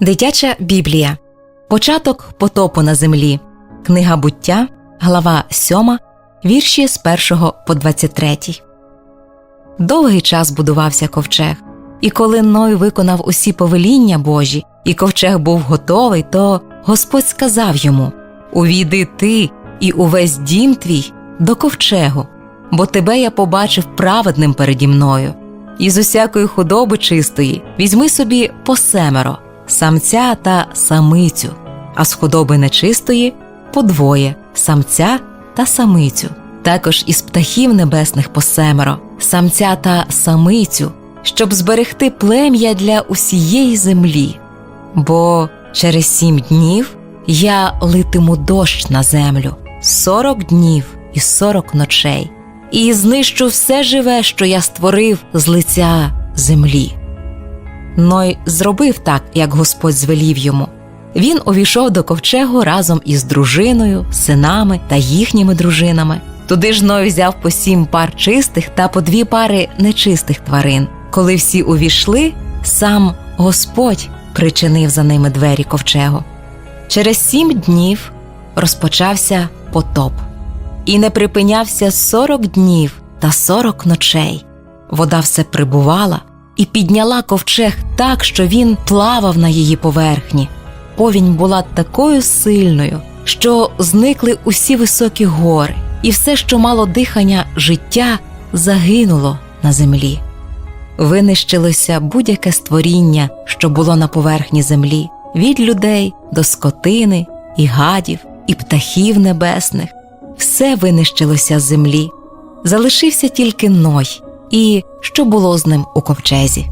Дитяча Біблія. Початок потопу на землі. Книга буття, глава 7, вірші з 1 по 23. Довгий час будувався ковчег. І коли Ной виконав усі повеління Божі, і ковчег був готовий, то Господь сказав йому: Увійди ти і увесь дім твій до ковчегу, бо тебе я побачив праведним переді мною. І з усякої худоби чистої візьми собі по семеро, самця та самицю, а з худоби нечистої по двоє самця та самицю, також із птахів небесних по семеро, самця та самицю, щоб зберегти плем'я для усієї землі. Бо через сім днів я литиму дощ на землю сорок днів і сорок ночей, і знищу все живе, що я створив з лиця землі. Ной зробив так, як Господь звелів йому. Він увійшов до ковчегу разом із дружиною, синами та їхніми дружинами. Туди ж Ной взяв по сім пар чистих та по дві пари нечистих тварин. Коли всі увійшли, сам Господь причинив за ними двері ковчегу. Через сім днів розпочався потоп, і не припинявся сорок днів та сорок ночей. Вода все прибувала і підняла ковчег так, що він плавав на її поверхні. Повінь була такою сильною, що зникли усі високі гори, і все, що мало дихання життя, загинуло на землі. Винищилося будь-яке створіння, що було на поверхні землі, від людей до скотини, і гадів, і птахів небесних. Все винищилося з землі. Залишився тільки Ной, і що було з ним у ковчезі.